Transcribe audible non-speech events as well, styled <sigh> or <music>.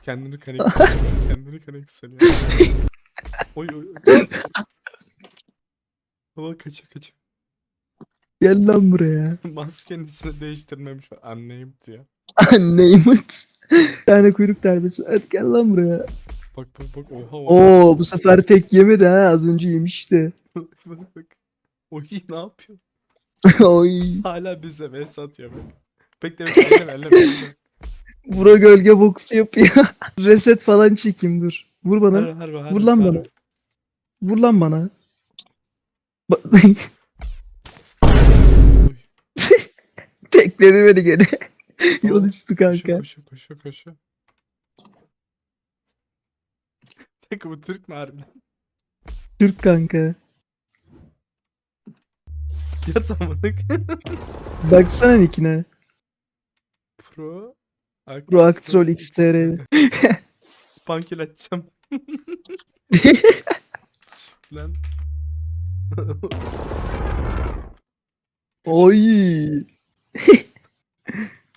Kendini kanek sanıyor. <laughs> Kendini kanek sanıyor. oy oy. Baba kaçıyor kaçıyor. Gel lan buraya. Maskenin içine değiştirmemiş. Anneyim diyor. Neymat. Bir tane kuyruk darbesi. Hadi gel lan buraya. Bak bak bak oha oha. Oo bu sefer tek yemedi ha. Az önce yemişti. bak bak. Oy ne yapıyor? <laughs> Oy. Hala bizle vs atıyor. Bekle bekle elleme elleme. Bura gölge boksu yapıyor. <laughs> Reset falan çekeyim dur. Vur bana. Harbi, harbi, harbi, Vur lan harbi. bana. Vur lan bana. Ba-. <laughs> Tekledi beni gene. <laughs> Yol üstü kanka. koşuyor koşuyor koşuyor. Peki bu Türk mü harbiden? Türk kanka. Ya tamamlık. Baksana nickine. Pro. Actrol XTR. <laughs> Pankil açacağım. <laughs> Lan. Oy. <laughs>